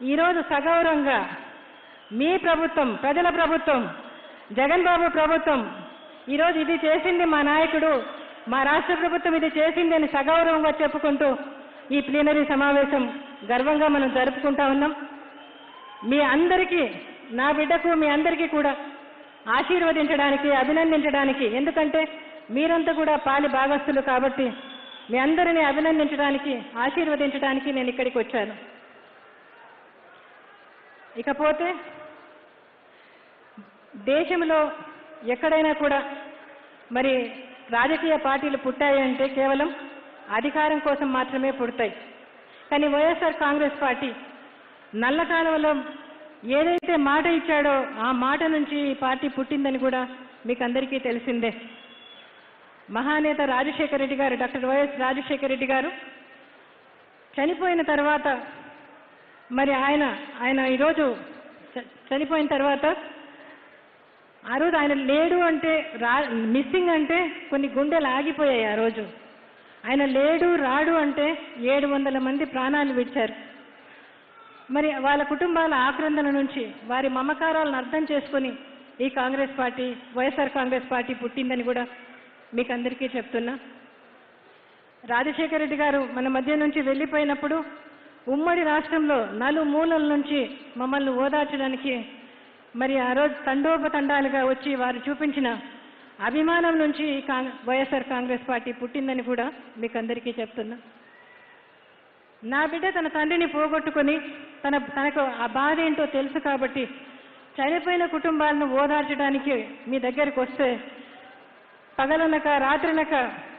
ఈరోజు సగౌరవంగా మీ ప్రభుత్వం ప్రజల ప్రభుత్వం జగన్ బాబు ప్రభుత్వం ఈరోజు ఇది చేసింది మా నాయకుడు మా రాష్ట్ర ప్రభుత్వం ఇది చేసింది అని సగౌరవంగా చెప్పుకుంటూ ఈ ప్లీనరీ సమావేశం గర్వంగా మనం జరుపుకుంటా ఉన్నాం. మీ అందరికీ నా బిడ్డకు మీ అందరికీ కూడా ఆశీర్వదించడానికి అభినందించడానికి ఎందుకంటే మీరంతా కూడా పాలి భాగస్తులు కాబట్టి మీ అందరినీ అభినందించడానికి ఆశీర్వదించడానికి నేను ఇక్కడికి వచ్చాను. ఇకపోతే దేశంలో ఎక్కడైనా కూడా మరి రాజకీయ పార్టీలు పుట్టాయి అంటే కేవలం అధికారం కోసం మాత్రమే పుడతాయి. కానీ వైఎస్ఆర్ కాంగ్రెస్ పార్టీ నల్ల కాలంలో ఏదైతే మాట ఇచ్చాడో ఆ మాట నుంచి ఈ పార్టీ పుట్టిందని కూడా మీకు అందరికీ తెలిసిందే. మహానేత రాజశేఖర రెడ్డి గారు డాక్టర్ వైఎస్ రాజశేఖర రెడ్డి గారు చనిపోయిన తర్వాత మరి ఆయన ఆయన ఈరోజు చ- చనిపోయిన తర్వాత ఆ రోజు ఆయన లేడు అంటే రా మిస్సింగ్ అంటే కొన్ని గుండెలు ఆగిపోయాయి ఆ రోజు. ఆయన లేడు రాడు అంటే ఏడు వందల మంది ప్రాణాలు విడిచారు. మరి వాళ్ళ కుటుంబాల ఆక్రందన నుంచి వారి మమకారాలను అర్థం చేసుకొని ఈ కాంగ్రెస్ పార్టీ వైఎస్ఆర్ కాంగ్రెస్ పార్టీ పుట్టిందని కూడా మీకు అందరికీ చెప్తున్నా. రాజశేఖర రెడ్డి గారు మన మధ్య నుంచి వెళ్ళిపోయినప్పుడు ఉమ్మడి రాష్ట్రంలో నలుమూలల నుంచి మమ్మల్ని ఓదార్చడానికి మరి ఆ రోజు తండోపతండాలుగా వచ్చి వారు చూపించిన అభిమానం నుంచి ఈ వైఎస్ఆర్ కాంగ్రెస్ పార్టీ పుట్టిందని కూడా మీకు అందరికీ చెప్తున్నా. నా బిడ్డ తన తండ్రిని పోగొట్టుకొని తన తనకు ఆ బాధ ఏంటో తెలుసు కాబట్టి చనిపోయిన కుటుంబాలను ఓదార్చడానికి మీ దగ్గరికి వస్తే పగలనక రాత్రినక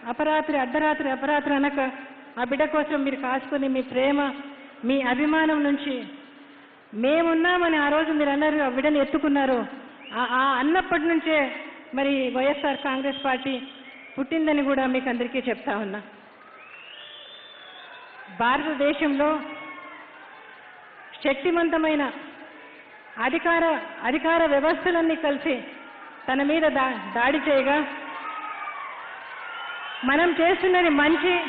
అపరాత్రి అర్ధరాత్రి అపరాత్రి అనక ఆ బిడ్డ కోసం మీరు కాసుకుని మీ ప్రేమ మీ అభిమానం నుంచి. మేమున్నామని ఆ రోజు మీరు అన్నారు ఆ బిడ్డను ఎత్తుకున్నారు. ఆ- ఆ అన్నప్పటి నుంచే మరి వైఎస్ఆర్ కాంగ్రెస్ పార్టీ పుట్టిందని కూడా మీకు అందరికీ చెప్తా ఉన్నా. భారతదేశంలో శక్తివంతమైన అధికార అధికార వ్యవస్థలన్నీ కలిసి తన మీద దా దాడి చేయగా మనం చేస్తున్నది మంచి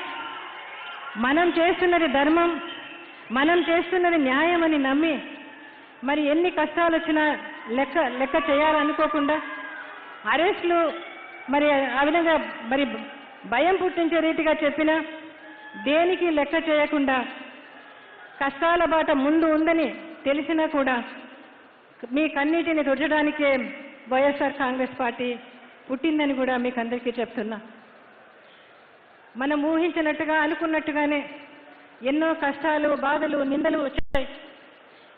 మనం చేస్తున్నది ధర్మం మనం చేస్తున్నది న్యాయమని నమ్మి మరి ఎన్ని కష్టాలు వచ్చినా లెక్క లెక్క చేయాలనుకోకుండా అరెస్టులు మరి ఆ విధంగా మరి భయం పుట్టించే రీతిగా చెప్పినా దేనికి లెక్క చేయకుండా కష్టాల బాట ముందు ఉందని తెలిసినా కూడా మీ కన్నీటిని తుడచడానికే వైఎస్ఆర్ కాంగ్రెస్ పార్టీ పుట్టిందని కూడా మీకు అందరికీ చెప్తున్నా. మనం ఊహించినట్టుగా అనుకున్నట్టుగానే ఎన్నో కష్టాలు బాధలు నిందలు వచ్చాయి.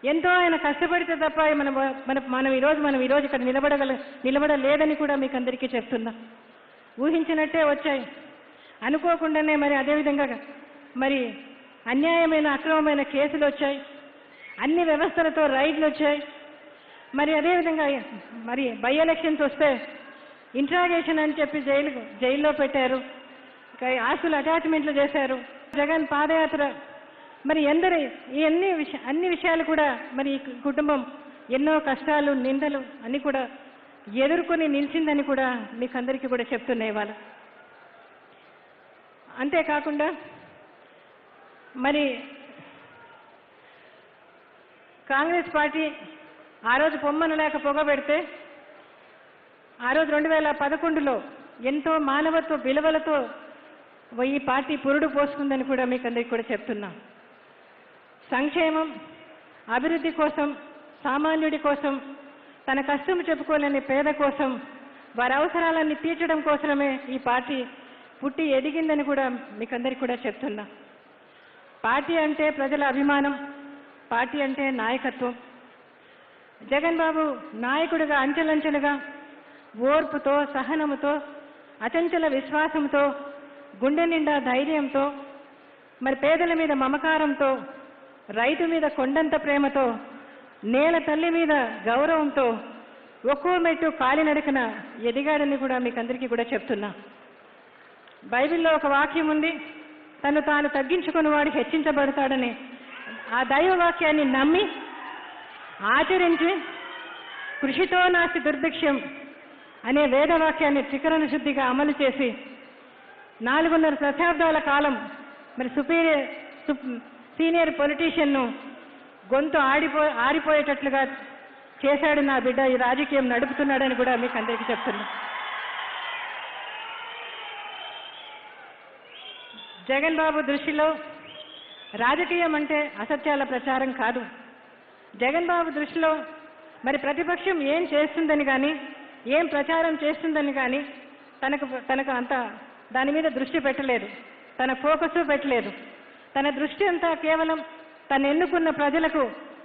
ఎంతో ఆయన కష్టపడితే తప్ప మన మన మనం ఈరోజు మనం ఈరోజు ఇక్కడ నిలబడగల నిలబడలేదని కూడా మీకు అందరికీ చెప్తున్నా. ఊహించినట్టే వచ్చాయి. అనుకోకుండానే మరి అదేవిధంగా మరి అన్యాయమైన అక్రమమైన కేసులు వచ్చాయి. అన్ని వ్యవస్థలతో రైడ్లు వచ్చాయి. మరి అదేవిధంగా మరి బై ఎలక్షన్స్ వస్తే ఇంట్రాగేషన్ అని చెప్పి జైలు జైల్లో పెట్టారు. ఆస్తులు అటాచ్మెంట్లు చేశారు. జగన్ పాదయాత్ర. మరి ఎందరి ఈ అన్ని విష అన్ని విషయాలు కూడా మరి ఈ కుటుంబం ఎన్నో కష్టాలు నిందలు అన్ని కూడా ఎదుర్కొని నిలిచిందని కూడా మీకు అందరికీ కూడా చెప్తున్నాయి వాళ్ళు అంతేకాకుండా మరి కాంగ్రెస్ పార్టీ ఆ రోజు పొమ్మను లేక పొగబెడితే ఆ రోజు రెండు వేల పదకొండులో ఎంతో మానవత్వ విలువలతో ఈ పార్టీ పురుడు పోసుకుందని కూడా మీకు అందరికి కూడా చెప్తున్నా. సంక్షేమం అభివృద్ధి కోసం సామాన్యుడి కోసం తన కష్టం చెప్పుకోలేని పేద కోసం వారి అవసరాలన్నీ తీర్చడం కోసమే ఈ పార్టీ పుట్టి ఎదిగిందని కూడా మీకు అందరికి కూడా చెప్తున్నా. పార్టీ అంటే ప్రజల అభిమానం పార్టీ అంటే నాయకత్వం. జగన్ బాబు నాయకుడిగా అంచెలంచెలుగా ఓర్పుతో సహనముతో అచంచల విశ్వాసంతో గుండె నిండా ధైర్యంతో మరి పేదల మీద మమకారంతో రైతు మీద కొండంత ప్రేమతో నేల తల్లి మీద గౌరవంతో ఒక్కో మెట్టు కాలినడకన ఎదిగాడని కూడా మీకు అందరికీ కూడా చెప్తున్నా. బైబిల్లో ఒక వాక్యం ఉంది తను తాను తగ్గించుకుని వాడు హెచ్చించబడతాడని. ఆ దైవ వాక్యాన్ని నమ్మి ఆచరించి కృషితో నాస్తి దుర్భిక్షం అనే వేదవాక్యాన్ని త్రికరణ శుద్ధిగా అమలు చేసి నాలుగున్నర దశాబ్దాల కాలం మరి సుపీరియర్ సీనియర్ పొలిటీషియన్ను గొంతు ఆడిపో ఆరిపోయేటట్లుగా చేశాడు నా బిడ్డ. ఈ రాజకీయం నడుపుతున్నాడని కూడా మీకు అందరికీ చెప్తున్నా. జగన్ బాబు దృష్టిలో రాజకీయం అంటే అసత్యాల ప్రచారం కాదు. జగన్ బాబు దృష్టిలో మరి ప్రతిపక్షం ఏం చేస్తుందని కానీ ఏం ప్రచారం చేస్తుందని కానీ తనకు తనకు అంత దాని మీద దృష్టి పెట్టలేదు. తన ఫోకస్ పెట్టలేదు. తన దృష్టి అంతా కేవలం తను ఎన్నుకున్న ప్రజలకు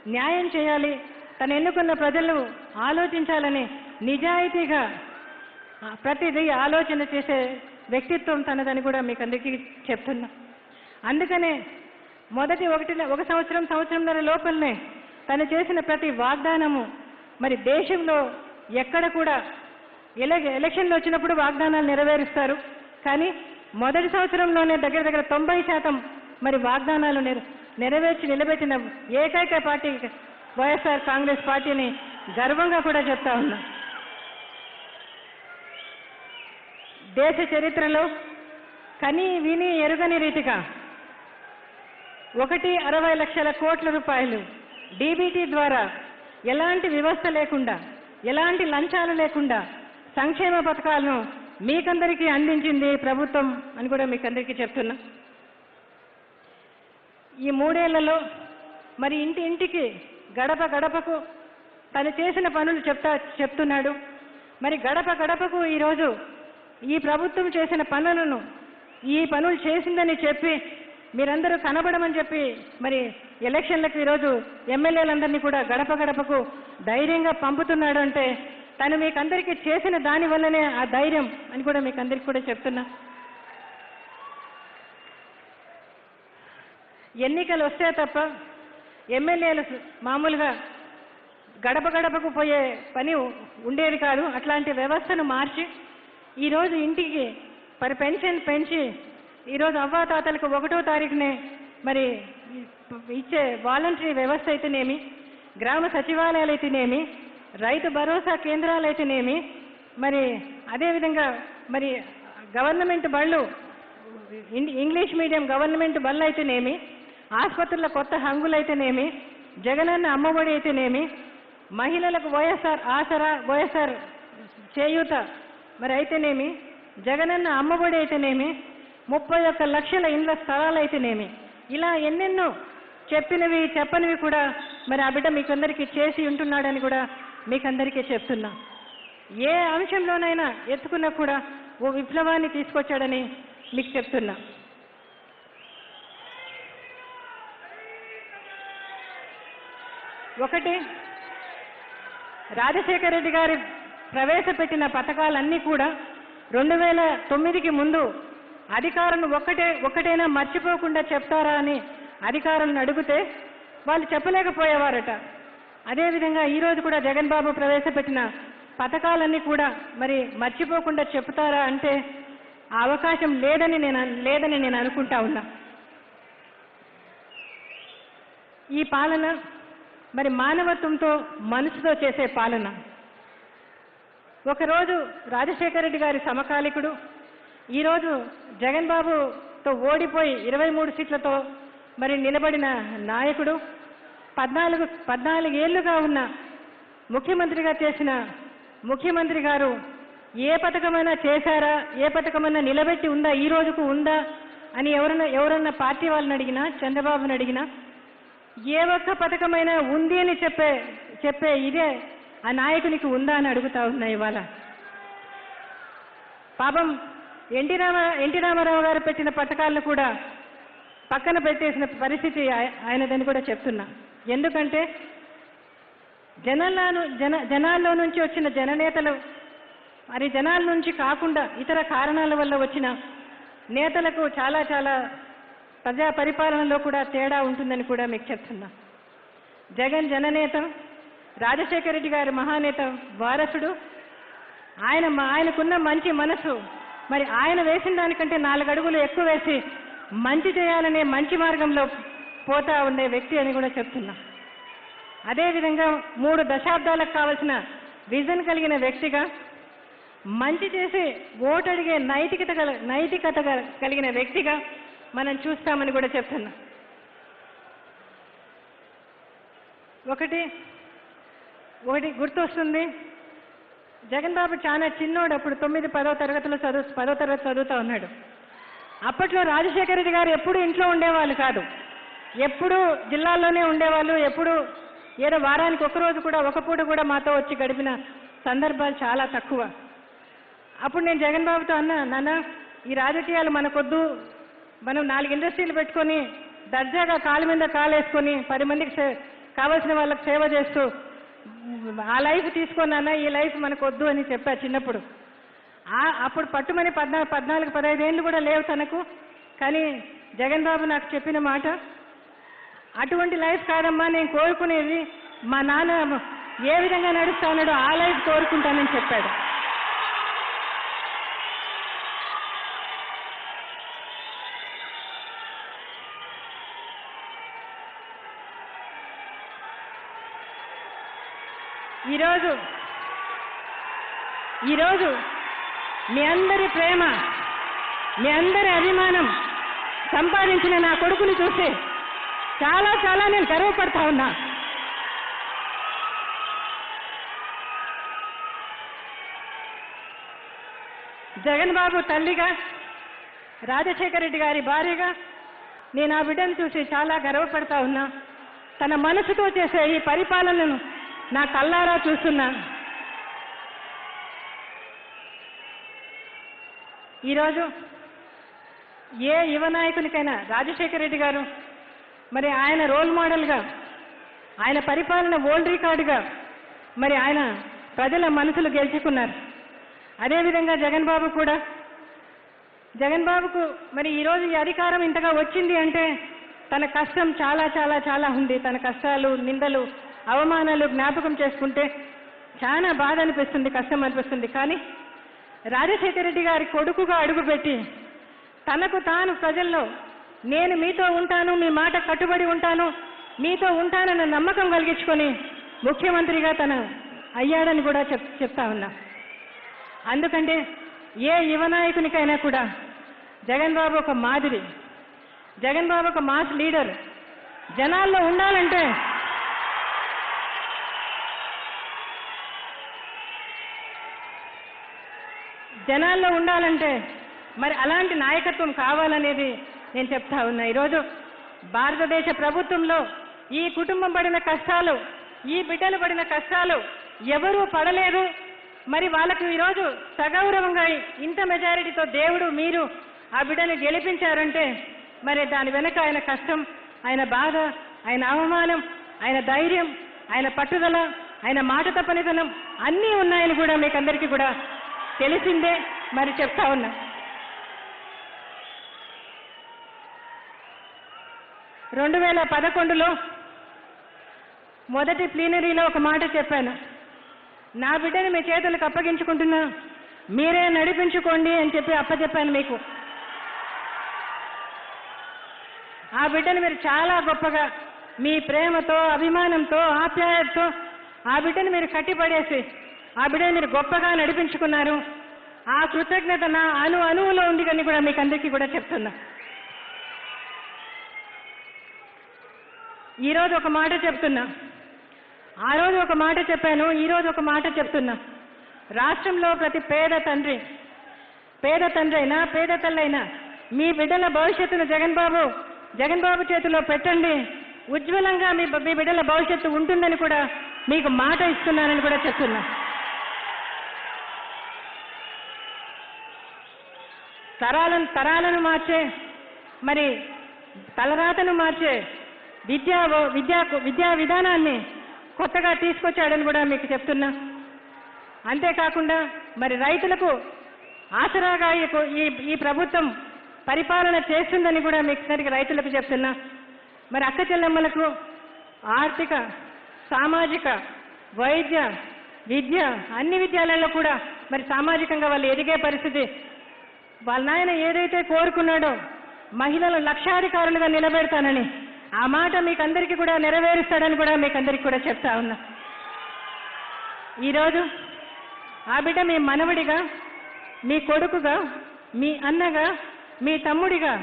న్యాయం చేయాలి తను ఎన్నుకున్న ప్రజలు ఆలోచించాలని నిజాయితీగా ప్రతిదీ ఆలోచన చేసే వ్యక్తిత్వం తనదని కూడా మీకు అందరికీ చెప్తున్నా. అందుకనే మొదటి ఒకటి ఒక సంవత్సరం సంవత్సరంన్నర లోపలనే తను చేసిన ప్రతి వాగ్దానము మరి దేశంలో ఎక్కడ కూడా ఎలక్షన్లు వచ్చినప్పుడు వాగ్దానాలు నెరవేరుస్తారు. మొదటి సంవత్సరంలోనే దగ్గర దగ్గర తొంభై శాతం మరి వాగ్దానాలు నెరవేర్చి నిలబెట్టిన ఏకైక పార్టీ వైఎస్ఆర్ కాంగ్రెస్ పార్టీని గర్వంగా కూడా చెప్తా ఉన్నా. దేశ చరిత్రలో కని విని ఎరుగని రీతిగా ఒకటి అరవై లక్షల కోట్ల రూపాయలు డీబీటీ ద్వారా ఎలాంటి వ్యవస్థ లేకుండా ఎలాంటి లంచాలు లేకుండా సంక్షేమ పథకాలను మీకందరికీ అందించింది ప్రభుత్వం అని కూడా మీకందరికీ చెప్తున్నా. ఈ మూడేళ్ళలో మరి ఇంటి ఇంటికి గడప గడపకు తను చేసిన పనులు చెప్తా చెప్తున్నాడు. మరి గడప గడపకు ఈరోజు ఈ ప్రభుత్వం చేసిన పనులను ఈ పనులు చేసిందని చెప్పి మీరందరూ కనబడమని చెప్పి మరి ఎలక్షన్లకు ఈరోజు ఎమ్మెల్యేలందరినీ కూడా గడప గడపకు ధైర్యంగా పంపుతున్నాడు అంటే తను మీకందరికీ చేసిన దాని వల్లనే ఆ ధైర్యం అని కూడా మీకు అందరికీ కూడా చెప్తున్నా. ఎన్నికలు వస్తే తప్ప ఎమ్మెల్యేలు మామూలుగా గడప గడపకు పోయే పని ఉండేది కాదు. అట్లాంటి వ్యవస్థను మార్చి ఈరోజు ఇంటికి మరి పెన్షన్ పెంచి ఈరోజు అవ్వాతాతలకు ఒకటో తారీఖునే మరి ఇచ్చే వాలంటరీ వ్యవస్థ అయితేనేమి గ్రామ సచివాలయాలు అయితేనేమి రైతు భరోసా కేంద్రాలు అయితేనేమి? మరి అదేవిధంగా మరి గవర్నమెంట్ బళ్ళు ఇంగ్లీష్ మీడియం గవర్నమెంట్ బళ్ళు అయితేనేమి? ఆసుపత్రుల కొత్త హంగులు అయితేనేమి? జగనన్న అమ్మఒడి అయితేనేమి? మహిళలకు వైఎస్ఆర్ ఆసరా వైఎస్ఆర్ చేయూత మరి అయితేనేమి? జగనన్న అమ్మఒడి అయితేనేమి? ముప్పై ఒక్క లక్షల ఇండ్ల స్థలాలు అయితేనేమి? ఇలా ఎన్నెన్నో చెప్పినవి చెప్పనివి కూడా మరి ఆ బిడ్డ మీకందరికీ చేసి ఉంటున్నాడని కూడా మీకందరికీ చెప్తున్నా. ఏ అంశంలోనైనా ఎత్తుకున్నా కూడా ఓ విప్లవాన్ని తీసుకొచ్చాడని మీకు చెప్తున్నా. ఒకటి రాజశేఖర రెడ్డి గారి ప్రవేశపెట్టిన పథకాలన్నీ కూడా రెండు వేల తొమ్మిదికి ముందు అధికారులు ఒక్కటే ఒక్కటైనా మర్చిపోకుండా చెప్తారా అని అధికారులను అడిగితే వాళ్ళు చెప్పలేకపోయేవారట. అదేవిధంగా ఈరోజు కూడా జగన్ బాబు ప్రవేశపెట్టిన పథకాలన్నీ కూడా మరి మర్చిపోకుండా చెప్తారా అంటే అవకాశం లేదని నేను లేదని నేను అనుకుంటా ఉన్నా. ఈ పాలన మరి మానవత్వంతో మనసుతో చేసే పాలన. ఒకరోజు రాజశేఖర రెడ్డి గారి సమకాలికుడు ఈరోజు జగన్ బాబుతో ఓడిపోయి ఇరవై మూడు సీట్లతో మరి నిలబడిన నాయకుడు పద్నాలుగు పద్నాలుగేళ్ళుగా ఉన్న ముఖ్యమంత్రిగా చేసిన ముఖ్యమంత్రి గారు ఏ పథకమైనా చేశారా? ఏ పథకమైనా నిలబెట్టి ఉందా? ఈ రోజుకు ఉందా? అని ఎవరన్నా ఎవరన్నా పార్టీ వాళ్ళని అడిగినా చంద్రబాబుని అడిగినా ఏ ఒక్క పథకమైనా ఉంది అని చెప్పే చెప్పే ఇదే ఆ నాయకునికి ఉందా అని అడుగుతా ఉన్నా ఇవాళ. పాపం ఎన్టీ రామ ఎన్టీ రామారావు గారు పెట్టిన పథకాలను కూడా పక్కన పెట్టేసిన పరిస్థితి ఆయనదని కూడా చెప్తున్నా. ఎందుకంటే జనాల్లో జన జనాల్లో నుంచి వచ్చిన జననేతలు మరి జనాల నుంచి కాకుండా ఇతర కారణాల వల్ల వచ్చిన నేతలకు చాలా చాలా ప్రజా పరిపాలనలో కూడా తేడా ఉంటుందని కూడా మీకు చెప్తున్నా. జగన్ జననేత రాజశేఖర రెడ్డి గారి మహానేత వారసుడు ఆయన ఆయనకున్న మంచి మనసు మరి ఆయన వేసిన దానికంటే నాలుగు అడుగులు ఎక్కువ వేసి మంచి చేయాలనే మంచి మార్గంలో పోతా ఉండే వ్యక్తి అని కూడా చెప్తున్నా. అదేవిధంగా మూడు దశాబ్దాలకు కావలసిన విజన్ కలిగిన వ్యక్తిగా మంచి చేసి ఓటు అడిగే నైతికత గల నైతికత కలిగిన వ్యక్తిగా మనం చూస్తామని కూడా చెప్తున్నా. ఒకటి ఒకటి గుర్తొస్తుంది. జగన్ బాబు చాలా చిన్నోడు అప్పుడు తొమ్మిది పదో తరగతిలో చదువు పదో తరగతి చదువుతూ ఉన్నాడు. అప్పట్లో రాజశేఖర రెడ్డి గారు ఎప్పుడు ఇంట్లో ఉండేవాళ్ళు కాదు. ఎప్పుడు జిల్లాలోనే ఉండేవాళ్ళు ఎప్పుడు ఏదో వారానికి ఒక రోజు కూడా ఒక పూట కూడా మాతో వచ్చి గడిపిన సందర్భాలు చాలా తక్కువ. అప్పుడు నేను జగన్ బాబుతో అన్నా నాన్న ఈ రాజకీయాలు మనకొద్దు. మనం నాలుగు ఇండస్ట్రీలు పెట్టుకొని దర్జాగా కాలు మీద కాలు వేసుకొని పది మందికి కావాల్సిన వాళ్ళకి సేవ చేస్తూ ఆ లైఫ్ తీసుకున్నానా ఈ లైఫ్ మనకొద్దు అని చెప్పా చిన్నప్పుడు. ఆ అప్పుడు పట్టుమని పద్నా పద్నాలుగు పదహైదు ఏళ్ళు కూడా లేవు తనకు. కానీ జగన్ బాబు నాకు చెప్పిన మాట అటువంటి లైఫ్ కాదమ్మా నేను కోరుకునేది మా నాన్న ఏ విధంగా నడుస్తా ఉన్నాడో ఆ లైఫ్ కోరుకుంటానని చెప్పాడు. ఈరోజు ఈరోజు మీ అందరి ప్రేమ మీ అందరి అభిమానం సంపాదించిన నా కొడుకుని చూసి చాలా చాలా నేను గర్వపడతా ఉన్నా. జగన్ బాబు తల్లిగా రాజశేఖర రెడ్డి గారి భార్యగా నేను ఆ బిడ్డను చూసి చాలా గర్వపడతా ఉన్నా. తన మనసుతో చేసే ఈ పరిపాలనను నా కల్లారా చూస్తున్నా. ఈరోజు ఏ యువ నాయకునికైనా రాజశేఖర రెడ్డి గారు మరి ఆయన రోల్ మోడల్గా ఆయన పరిపాలన ఓల్డ్ రికార్డుగా మరి ఆయన ప్రజల మనసులు గెలుచుకున్నారు. అదేవిధంగా జగన్ బాబు కూడా జగన్ బాబుకు మరి ఈరోజు ఈ అధికారం ఇంతగా వచ్చింది అంటే తన కష్టం చాలా చాలా చాలా ఉంది. తన కష్టాలు నిందలు అవమానాలు జ్ఞాపకం చేసుకుంటే చాలా బాధ అనిపిస్తుంది కష్టం అనిపిస్తుంది. కానీ రాజశేఖర రెడ్డి గారి కొడుకుగా అడుగుపెట్టి తనకు తాను ప్రజల్లో నేను మీతో ఉంటాను మీ మాట కట్టుబడి ఉంటాను మీతో ఉంటానన్న నమ్మకం కలిగించుకొని ముఖ్యమంత్రిగా తన అయ్యాడని కూడా చెప్ చెప్తా ఉన్నా. అందుకంటే ఏ యువ నాయకునికైనా కూడా జగన్ బాబు ఒక మాదిరి. జగన్ బాబు ఒక మాస్ లీడర్. జనాల్లో ఉండాలంటే జనాల్లో ఉండాలంటే మరి అలాంటి నాయకత్వం కావాలనేది నేను చెప్తా ఉన్నా. ఈరోజు భారతదేశ ప్రభుత్వంలో ఈ కుటుంబం పడిన కష్టాలు ఈ బిడ్డలు పడిన కష్టాలు ఎవరూ పడలేదు. మరి వాళ్ళకు ఈరోజు సగౌరవంగా ఇంత మెజారిటీతో దేవుడు మీరు ఆ బిడ్డని గెలిపించారంటే మరి దాని వెనక ఆయన కష్టం ఆయన బాధ ఆయన అవమానం ఆయన ధైర్యం ఆయన పట్టుదల ఆయన మాట తప్పనితనం అన్నీ ఉన్నాయని కూడా మీకు అందరికీ కూడా తెలిసిందే. మరి చెప్తా ఉన్నా. రెండు వేల పదకొండులో మొదటి ప్లీనరీలో ఒక మాట చెప్పాను. నా బిడ్డని మీ చేతులకు అప్పగించుకుంటున్నా. మీరే నడిపించుకోండి అని చెప్పి అప్పచెప్పాను మీకు. ఆ బిడ్డను మీరు చాలా గొప్పగా మీ ప్రేమతో అభిమానంతో ఆప్యాయతతో ఆ బిడ్డను మీరు కట్టిపడేసి ఆ బిడ్డను మీరు గొప్పగా నడిపించుకున్నారు. ఆ కృతజ్ఞత నా అను అణువులో ఉంది అని కూడా మీకు అందరికీ కూడా చెప్తున్నా. ఈరోజు ఒక మాట చెప్తున్నా. ఆ రోజు ఒక మాట చెప్పాను ఈ రోజు ఒక మాట చెప్తున్నా. రాష్ట్రంలో ప్రతి పేద తండ్రి పేద తండ్రి అయినా పేద తల్లైనా మీ బిడ్డల భవిష్యత్తును జగన్ బాబు జగన్ బాబు చేతిలో పెట్టండి. ఉజ్వలంగా మీ మీ బిడ్డల భవిష్యత్తు ఉంటుందని కూడా మీకు మాట ఇస్తున్నానని కూడా చెప్తున్నా. తరాలను తరాలను మార్చే మరి తలరాతను మార్చే విద్యా విద్యా విద్యా విధానాన్ని కొత్తగా తీసుకొచ్చాడని కూడా మీకు చెప్తున్నా. అంతేకాకుండా మరి రైతులకు ఆసరాగా ఈ ఈ ప్రభుత్వం పరిపాలన చేస్తుందని కూడా మీకు సరిగ్గా రైతులకు చెప్తున్నా. మరి అక్క చెల్లెమ్మలకు ఆర్థిక సామాజిక వైద్య విద్య అన్ని విద్యాలయాల్లో కూడా మరి సామాజికంగా వాళ్ళు ఎదిగే పరిస్థితి. వాళ్ళ నాయన ఏదైతే కోరుకున్నాడో మహిళలు లక్షాధికారులుగా నిలబెడతానని ఆ మాట మీకు అందరికీ కూడా నెరవేరుస్తాడని కూడా మీకందరికీ కూడా చెప్తా ఉన్నా. ఈరోజు ఆ బిడ్డ మీ మనవడిగా మీ కొడుకుగా మీ అన్నగా మీ తమ్ముడిగా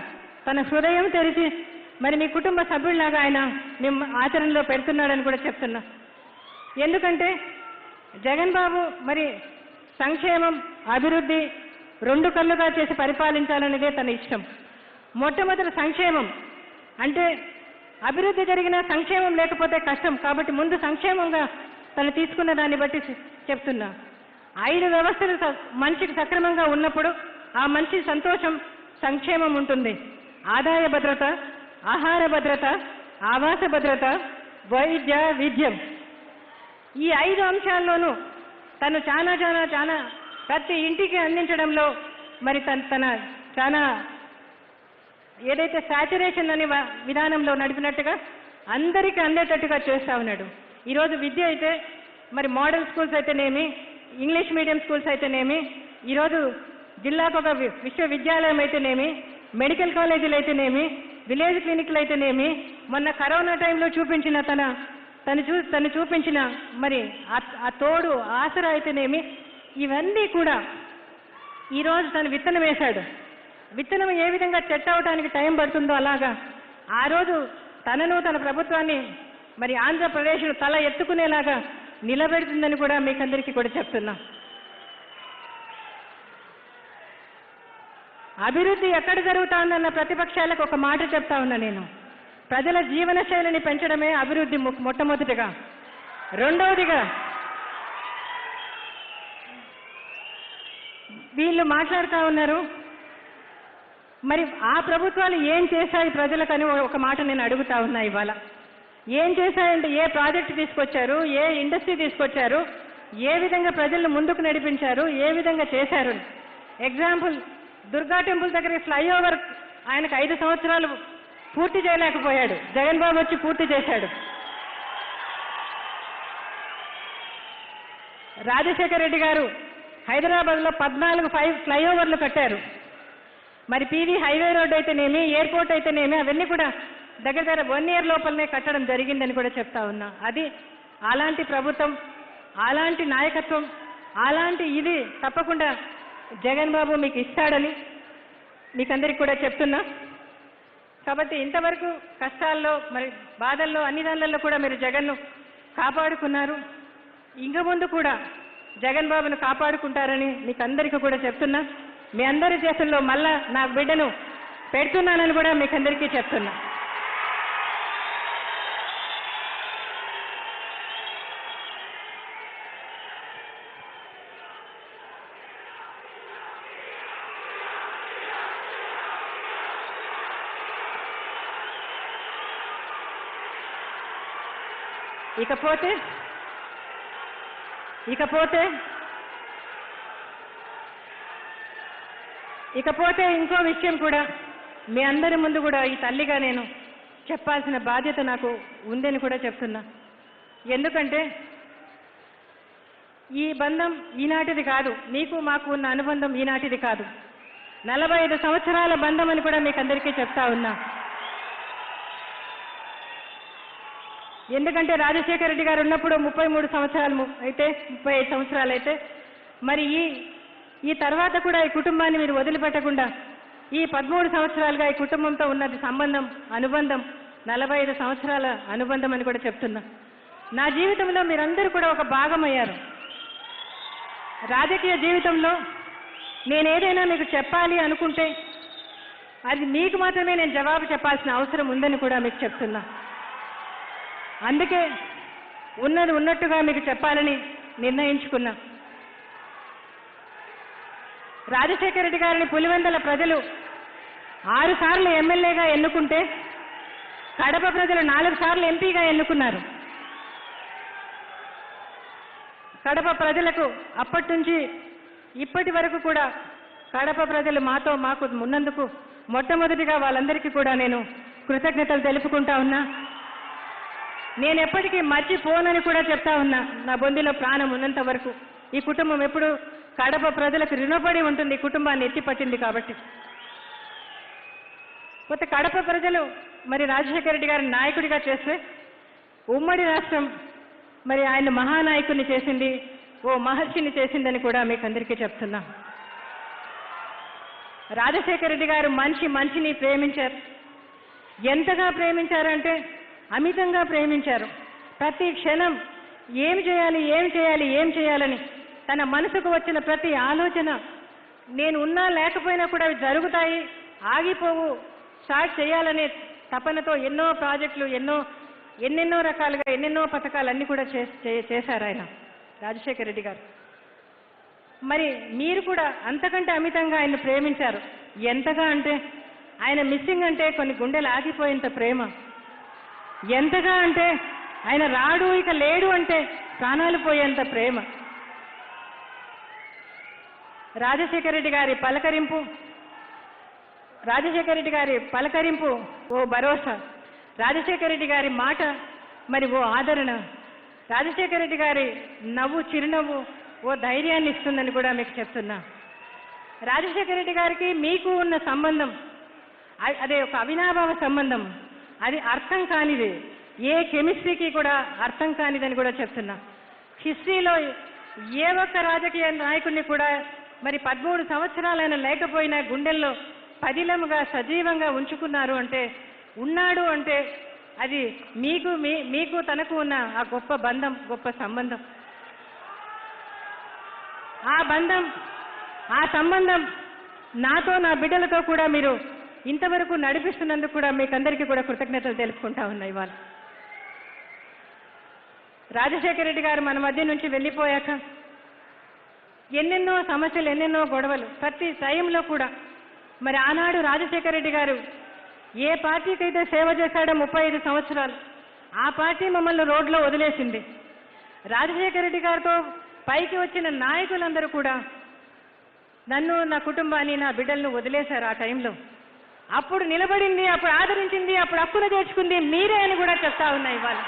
తన హృదయం తెరిచి మరి మీ కుటుంబ సభ్యుల్లాగా ఆయన మేము ఆచరణలో పెడుతున్నాడని కూడా చెప్తున్నా. ఎందుకంటే జగన్ బాబు మరి సంక్షేమం అభివృద్ధి రెండు కళ్ళుగా చేసి పరిపాలించాలనేదే తన ఇష్టం. మొట్టమొదటి సంక్షేమం అంటే అభివృద్ధి జరిగిన సంక్షేమం లేకపోతే కష్టం. కాబట్టి ముందు సంక్షేమంగా తను తీసుకున్న దాన్ని బట్టి చెప్తున్నా. ఐదు వ్యవస్థలు స- మనిషికి సక్రమంగా ఉన్నప్పుడు ఆ మనిషి సంతోషం సంక్షేమం ఉంటుంది. ఆదాయ భద్రత ఆహార భద్రత ఆవాస భద్రత వైద్య విద్యం. ఈ ఐదు అంశాల్లోనూ తను చాలా చాలా చాలా ప్రతి ఇంటికి అందించడంలో మరి తన తన చాలా ఏదైతే సాచురేషన్ అనే విధానంలో నడిపినట్టుగా అందరికీ అందేటట్టుగా చేస్తా ఉన్నాడు. ఈరోజు విద్య అయితే మరి మోడల్ స్కూల్స్ అయితేనేమి ఇంగ్లీష్ మీడియం స్కూల్స్ అయితేనేమి ఈరోజు జిల్లాకు ఒక వి- విశ్వవిద్యాలయం అయితేనేమి మెడికల్ కాలేజీలు అయితేనేమి విలేజ్ క్లినిక్లు అయితేనేమి మొన్న కరోనా టైంలో చూపించిన తన తను చూ తను చూపించిన మరి ఆ- ఆ తోడు ఆసరా అయితేనేమి ఇవన్నీ కూడా ఈరోజు తను విత్తనం వేశాడు. విత్తనం ఏ విధంగా చెట్టు అవడానికి టైం పడుతుందో అలాగా. ఆ రోజు తనను తన ప్రభుత్వాన్ని మరి ఆంధ్రప్రదేశ్ను తల ఎత్తుకునేలాగా నిలబెడుతుందని కూడా మీకందరికీ కూడా చెప్తున్నా. అభివృద్ధి ఎక్కడ జరుగుతుందన్న ప్రతిపక్షాలకు ఒక మాట చెప్తా ఉన్నా నేను. ప్రజల జీవన శైలిని పెంచడమే అభివృద్ధి మొట్టమొదటిగా. రెండవదిగా వీళ్ళు మాట్లాడుతూ ఉన్నారు మరి ఆ ప్రభుత్వాలు ఏం చేశాయి ప్రజలకని ఒక మాట నేను అడుగుతా ఉన్నా ఇవాళ. ఏం చేశాయంటే ఏ ప్రాజెక్ట్ తీసుకొచ్చారు ఏ ఇండస్ట్రీ తీసుకొచ్చారు ఏ విధంగా ప్రజలను ముందుకు నడిపించారు ఏ విధంగా చేశారు? ఎగ్జాంపుల్ దుర్గా టెంపుల్ దగ్గర ఫ్లైఓవర్ ఆయనకు ఐదు సంవత్సరాలు పూర్తి చేయలేకపోయాడు. జగన్ బాబు వచ్చి పూర్తి చేశాడు. రాజశేఖర రెడ్డి గారు హైదరాబాద్లో పద్నాలుగు ఫైవ్ ఫ్లైఓవర్లు కట్టారు. మరి పీవీ హైవే రోడ్ అయితేనేమి ఎయిర్పోర్ట్ అయితేనేమి అవన్నీ కూడా దగ్గర దగ్గర వన్ ఇయర్ లోపలనే కట్టడం జరిగిందని కూడా చెప్తా ఉన్నా. అది అలాంటి ప్రభుత్వం అలాంటి నాయకత్వం అలాంటి ఇది తప్పకుండా జగన్ బాబు మీకు ఇస్తాడని మీకందరికి కూడా చెప్తున్నా. కాబట్టి ఇంతవరకు కష్టాల్లో మరి బాధల్లో అన్ని దానిలలో కూడా మీరు జగన్ను కాపాడుకున్నారు. ఇంక ముందు కూడా జగన్ బాబును కాపాడుకుంటారని మీకు అందరికీ కూడా చెప్తున్నా. మీ అందరి చేతుల్లో మళ్ళా నా బిడ్డను పెడుతున్నానని కూడా మీకు అందరికీ చెప్తున్నా. ఇకపోతే ఇకపోతే ఇకపోతే ఇంకో విషయం కూడా. మీ అందరి ముందు కూడా ఈ తల్లిగా నేను చెప్పాల్సిన బాధ్యత నాకు ఉందని కూడా చెప్తున్నా. ఎందుకంటే ఈ బంధం ఈనాటిది కాదు. మీకు మాకు ఉన్న అనుబంధం ఈనాటిది కాదు. నలభై ఐదు సంవత్సరాల బంధం అని కూడా మీకు అందరికీ చెప్తా ఉన్నా. ఎందుకంటే రాజశేఖర రెడ్డి గారు ఉన్నప్పుడు ముప్పై మూడు సంవత్సరాలు అయితే ముప్పై ఐదు సంవత్సరాలు అయితే మరి ఈ ఈ తర్వాత కూడా ఈ కుటుంబాన్ని మీరు వదిలిపెట్టకుండా ఈ పదమూడు సంవత్సరాలుగా ఈ కుటుంబంతో ఉన్నది సంబంధం అనుబంధం నలభై ఐదు సంవత్సరాల అనుబంధం అని కూడా చెప్తున్నా. నా జీవితంలో మీరందరూ కూడా ఒక భాగం అయ్యారు రాజకీయ జీవితంలో నేను ఏదైనా మీకు చెప్పాలి అనుకుంటే అది మీకు మాత్రమే నేను జవాబు చెప్పాల్సిన అవసరం ఉందని కూడా మీకు చెప్తున్నా. అందుకే ఉన్నది ఉన్నట్టుగా మీకు చెప్పాలని నిర్ణయించుకున్నా. రాజశేఖర రెడ్డి గారిని పులివెందల ప్రజలు ఆరు సార్లు ఎమ్మెల్యేగా ఎన్నుకుంటే కడప ప్రజలు నాలుగు సార్లు ఎంపీగా ఎన్నుకున్నారు. కడప ప్రజలకు అప్పటి నుంచి ఇప్పటి వరకు కూడా కడప ప్రజలు మాతో మాకు ఉన్నందుకు మొట్టమొదటిగా వాళ్ళందరికీ కూడా నేను కృతజ్ఞతలు తెలుపుకుంటా ఉన్నా. నేను ఎప్పటికీ మర్చిపోనని కూడా చెప్తా ఉన్నా. నా బొందిలో ప్రాణం ఉన్నంత వరకు ఈ కుటుంబం ఎప్పుడు కడప ప్రజలకు రుణపడి ఉంటుంది కుటుంబాన్ని కుటుంబాన్ని ఎత్తిపట్టింది కాబట్టి. కొత్త కడప ప్రజలు మరి రాజశేఖర రెడ్డి గారిని నాయకుడిగా చేస్తే ఉమ్మడి రాష్ట్రం మరి ఆయన మహానాయకుడిని చేసింది ఓ మహర్షిని చేసిందని కూడా మీకు అందరికీ చెప్తున్నా. రాజశేఖర రెడ్డి గారు మంచి మంచిని ప్రేమించారు. ఎంతగా ప్రేమించారంటే అమితంగా ప్రేమించారు. ప్రతి క్షణం ఏం చేయాలి ఏం చేయాలి ఏం చేయాలని తన మనసుకు వచ్చిన ప్రతి ఆలోచన నేను ఉన్నా లేకపోయినా కూడా అవి జరుగుతాయి ఆగిపోవు. స్టార్ట్ చేయాలనే తపనతో ఎన్నో ప్రాజెక్టులు ఎన్నో ఎన్నెన్నో రకాలుగా ఎన్నెన్నో పథకాలు అన్నీ కూడా చే- చేశారు ఆయన రాజశేఖర రెడ్డి గారు. మరి మీరు కూడా అంతకంటే అమితంగా ఆయన ప్రేమించారు. ఎంతగా అంటే ఆయన మిస్సింగ్ అంటే కొన్ని గుండెలు ఆగిపోయేంత ప్రేమ. ఎంతగా అంటే ఆయన రాడు ఇక లేడు అంటే ప్రాణాలు పోయేంత ప్రేమ. రాజశేఖర రెడ్డి గారి పలకరింపు రాజశేఖర రెడ్డి గారి పలకరింపు ఓ భరోసా. రాజశేఖర రెడ్డి గారి మాట మరి ఓ ఆదరణ. రాజశేఖర రెడ్డి గారి నవ్వు చిరునవ్వు ఓ ధైర్యాన్ని ఇస్తుందని కూడా మీకు చెప్తున్నా. రాజశేఖర రెడ్డి గారికి మీకు ఉన్న సంబంధం అదే ఒక అవినాభావ సంబంధం అది అర్థం కానిది. ఏ కెమిస్ట్రీకి కూడా అర్థం కానిదని కూడా చెప్తున్నా. హిస్టరీలో ఏ ఒక్క రాజకీయ నాయకుడిని కూడా మరి పదమూడు సంవత్సరాలైన లేకపోయినా గుండెల్లో పదిలముగా సజీవంగా ఉంచుకున్నారు అంటే ఉన్నాడు అంటే అది మీకు మీ మీకు తనకు ఉన్న ఆ గొప్ప బంధం గొప్ప సంబంధం. ఆ బంధం ఆ సంబంధం నాతో నా బిడ్డలతో కూడా మీరు ఇంతవరకు నడిపిస్తున్నందుకు కూడా మీకందరికీ కూడా కృతజ్ఞతలు తెలుపుకుంటా ఉన్నాయి వాళ్ళు రాజశేఖర రెడ్డి గారు మన మధ్య నుంచి వెళ్ళిపోయాక ఎన్నెన్నో సమస్యలు ఎన్నెన్నో గొడవలు ప్రతి టైంలో కూడా. మరి ఆనాడు రాజశేఖర రెడ్డి గారు ఏ పార్టీకి అయితే సేవ చేశాడో ముప్పై ఐదు సంవత్సరాలు ఆ పార్టీ మమ్మల్ని రోడ్లో వదిలేసింది. రాజశేఖర రెడ్డి గారితో పైకి వచ్చిన నాయకులందరూ కూడా నన్ను నా కుటుంబాన్ని నా బిడ్డలను వదిలేశారు ఆ టైంలో. అప్పుడు నిలబడింది అప్పుడు ఆదరించింది అప్పుడు హక్కున చేర్చుకుంది మీరే అని కూడా చెప్తా ఉన్నాయి వాళ్ళు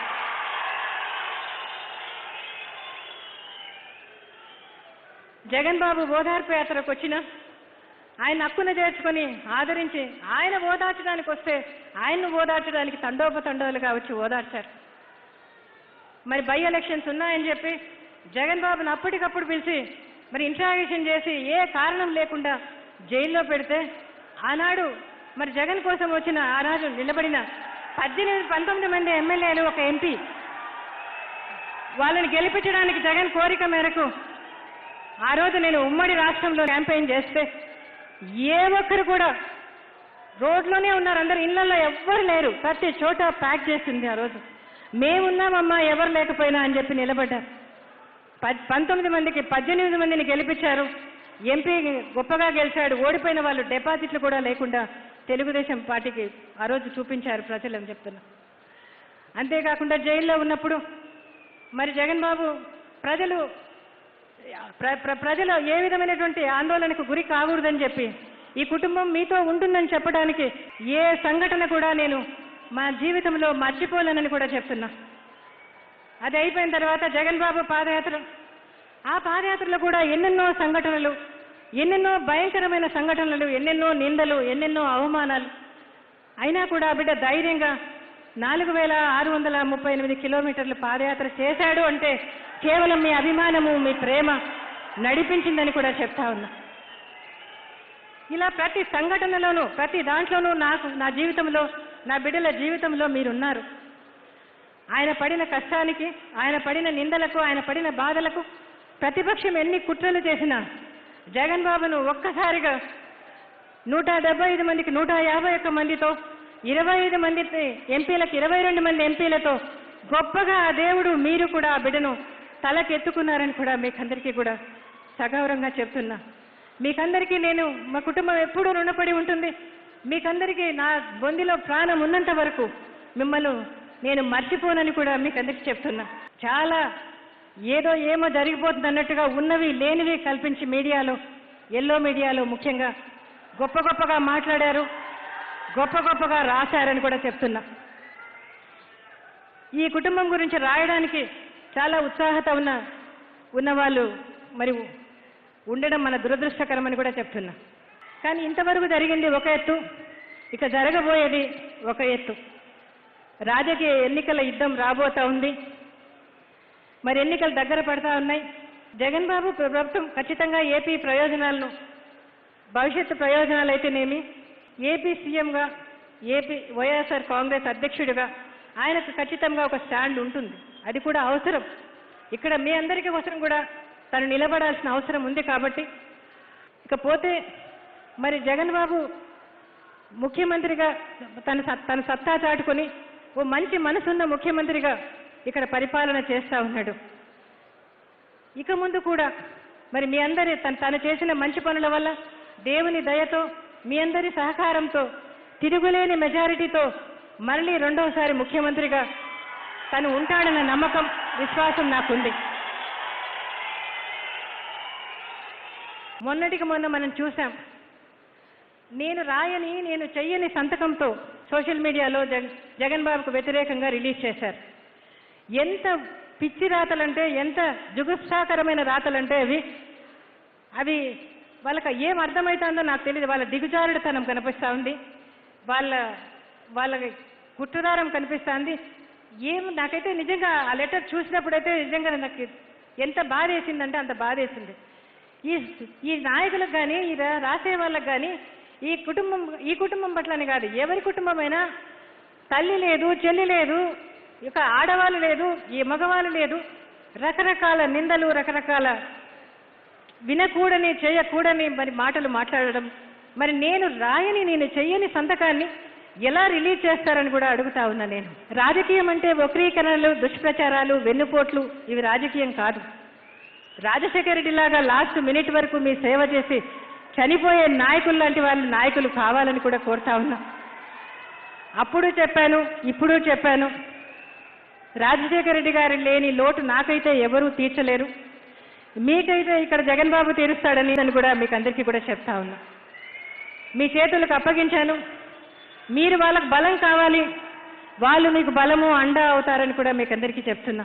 జగన్ బాబు ఓదార్పు యాత్రకు వచ్చిన ఆయన హక్కున చేర్చుకొని ఆదరించి ఆయన ఓదార్చడానికి వస్తే ఆయన్ను ఓదార్చడానికి తండోపతండోలుగా వచ్చి ఓదార్చారు. మరి బై ఎలక్షన్స్ ఉన్నాయని చెప్పి జగన్ బాబును అప్పటికప్పుడు పిలిచి మరి ఇంట్రాగేషన్ చేసి ఏ కారణం లేకుండా జైల్లో పెడితే ఆనాడు మరి జగన్ కోసం వచ్చిన ఆనాడు నిలబడిన పద్దెనిమిది పంతొమ్మిది మంది ఎమ్మెల్యేలు ఒక ఎంపీ. వాళ్ళని గెలిపించడానికి జగన్ కోరిక మేరకు ఆ రోజు నేను ఉమ్మడి రాష్ట్రంలో క్యాంపెయిన్ చేస్తే ఏ ఒక్కరు కూడా రోడ్లోనే ఉన్నారు. అందరు ఇళ్ళలో ఎవ్వరు లేరు. ప్రతి చోట ప్యాక్ చేసింది ఆ రోజు. మేమున్నామమ్మా ఎవరు లేకపోయినా అని చెప్పి నిలబడ్డారు. పద్- పంతొమ్మిది మందికి పద్దెనిమిది మందిని గెలిపించారు. ఎంపీ గొప్పగా గెలిచాడు. ఓడిపోయిన వాళ్ళు డిపాజిట్లు కూడా లేకుండా తెలుగుదేశం పార్టీకి ఆ రోజు చూపించారు ప్రజలు అని చెప్తున్నా. అంతేకాకుండా జైల్లో ఉన్నప్పుడు మరి జగన్ బాబు ప్రజలు ప్రజలు ఏ విధమైనటువంటి ఆందోళనకు గురి కాకూడదని చెప్పి ఈ కుటుంబం మీతో ఉంటుందని చెప్పడానికి ఏ సంఘటన కూడా నేను మా జీవితంలో మర్చిపోలేనని కూడా చెప్తున్నా. అది అయిపోయిన తర్వాత జగన్ బాబు పాదయాత్ర ఆ పాదయాత్రలో కూడా ఎన్నెన్నో సంఘటనలు ఎన్నెన్నో భయంకరమైన సంఘటనలు ఎన్నెన్నో నిందలు ఎన్నెన్నో అవమానాలు. అయినా కూడా బిడ్డ ధైర్యంగా నాలుగు వేల ఆరు వందల ముప్పై ఎనిమిది కిలోమీటర్లు పాదయాత్ర చేశాడు అంటే కేవలం మీ అభిమానము మీ ప్రేమ నడిపించిందని కూడా చెప్తా ఉన్నా. ఇలా ప్రతి సంఘటనలోనూ ప్రతి దాంట్లోనూ నాకు నా జీవితంలో నా బిడ్డల జీవితంలో మీరున్నారు. ఆయన పడిన కష్టానికి ఆయన పడిన నిందలకు ఆయన పడిన బాధలకు ప్రతిపక్షం ఎన్ని కుట్రలు చేసినా జగన్ బాబును ఒక్కసారిగా నూట డెబ్బై ఐదు మందికి నూట యాభై ఒక్క మందితో ఇరవై ఐదు మంది ఎంపీలకు ఇరవై రెండు మంది ఎంపీలతో గొప్పగా ఆ దేవుడు మీరు కూడా ఆ బిడ్డను తలకెత్తుకున్నారని కూడా మీకందరికీ కూడా సగౌరవంగా చెప్తున్నా. మీకందరికీ నేను మా కుటుంబం ఎప్పుడూ రుణపడి ఉంటుంది. మీకందరికీ నా బొందిలో ప్రాణం ఉన్నంత వరకు మిమ్మల్ని నేను మర్చిపోనని కూడా మీకందరికీ చెప్తున్నా. చాలా ఏదో ఏమో జరిగిపోతుంది అన్నట్టుగా ఉన్నవి లేనివి కల్పించి మీడియాలో ఎల్లో మీడియాలో ముఖ్యంగా గొప్ప గొప్పగా మాట్లాడారు గొప్ప గొప్పగా రాశారని కూడా చెప్తున్నా. ఈ కుటుంబం గురించి రాయడానికి చాలా ఉత్సాహత ఉన్న ఉన్నవాళ్ళు మరి ఉండడం మన దురదృష్టకరమని కూడా చెప్తున్నా. కానీ ఇంతవరకు జరిగింది ఒక ఎత్తు ఇక జరగబోయేది ఒక ఎత్తు. రాజకీయ ఎన్నికల యుద్ధం రాబోతా ఉంది. మరి ఎన్నికలు దగ్గర పడతా ఉన్నాయి. జగన్ బాబు ప్రభుత్వం ఖచ్చితంగా ఏపీ ప్రయోజనాలను భవిష్యత్తు ప్రయోజనాలు అయితేనేమి ఏపీ సీఎంగా ఏపీ వైఎస్ఆర్ కాంగ్రెస్ అధ్యక్షుడిగా ఆయనకు ఖచ్చితంగా ఒక స్టాండ్ ఉంటుంది. అది కూడా అవసరం. ఇక్కడ మీ అందరికీ కోసం కూడా తను నిలబడాల్సిన అవసరం ఉంది కాబట్టి. ఇకపోతే మరి జగన్ బాబు ముఖ్యమంత్రిగా తన సత్- తన సత్తా చాటుకొని ఓ మంచి మనసున్న ముఖ్యమంత్రిగా ఇక్కడ పరిపాలన చేస్తూ ఉన్నాడు. ఇక ముందు కూడా మరి మీ అందరి తను తను చేసిన మంచి పనుల వల్ల దేవుని దయతో మీ అందరి సహకారంతో తిరుగులేని మెజారిటీతో మళ్ళీ రెండవసారి ముఖ్యమంత్రిగా తను ఉంటాడన్న నమ్మకం విశ్వాసం నాకుంది. మొన్నటికి మొన్న మనం చూసాం నేను రాయని నేను చెయ్యని సంతకంతో సోషల్ మీడియాలో జగ జగన్ బాబుకు వ్యతిరేకంగా రిలీజ్ చేశారు. ఎంత పిచ్చి రాతలంటే ఎంత జుగుప్సాకరమైన రాతలంటే అవి అవి వాళ్ళకి ఏం అర్థమవుతుందో నాకు తెలియదు వాళ్ళ దిగుజారుడుతనం కనిపిస్తూ ఉంది. వాళ్ళ వాళ్ళ కుట్రదారం కనిపిస్తుంది ఏం నాకైతే నిజంగా ఆ లెటర్ చూసినప్పుడైతే నిజంగా నాకు ఎంత బాధ వేసిందంటే అంత బాధ వేసింది ఈ ఈ నాయకులకు కానీ ఈ రాసే వాళ్ళకు కానీ ఈ కుటుంబం ఈ కుటుంబం పట్లని కాదు. ఎవరి కుటుంబమైనా తల్లి లేదు చెల్లి లేదు ఇక ఆడవాళ్ళు లేదు ఈ మగవాళ్ళు లేదు రకరకాల నిందలు రకరకాల వినకూడని చేయకూడని మరి మాటలు మాట్లాడడం. మరి నేను రాయని నేను చెయ్యని సంతకాన్ని ఎలా రిలీజ్ చేస్తారని కూడా అడుగుతా ఉన్నా నేను. రాజకీయం అంటే వక్రీకరణలు దుష్ప్రచారాలు వెన్నుపోట్లు ఇవి రాజకీయం కాదు. రాజశేఖర రెడ్డి లాగా లాస్ట్ మినిట్ వరకు మీ సేవ చేసి చనిపోయే నాయకులు లాంటి వాళ్ళు నాయకులు కావాలని కూడా కోరుతా ఉన్నా. అప్పుడు చెప్పాను ఇప్పుడు చెప్పాను. రాజశేఖర రెడ్డి గారి లేని లోటు నాకైతే ఎవరూ తీర్చలేరు. మీకైతే ఇక్కడ జగన్ బాబు తీరుస్తాడని అని కూడా మీకు అందరికీ కూడా చెప్తా ఉన్నా. మీ చేతులకు అప్పగించాను. మీరు వాళ్ళకు బలం కావాలి. వాళ్ళు మీకు బలము అండ అవుతారని కూడా మీకు అందరికీ చెప్తున్నా.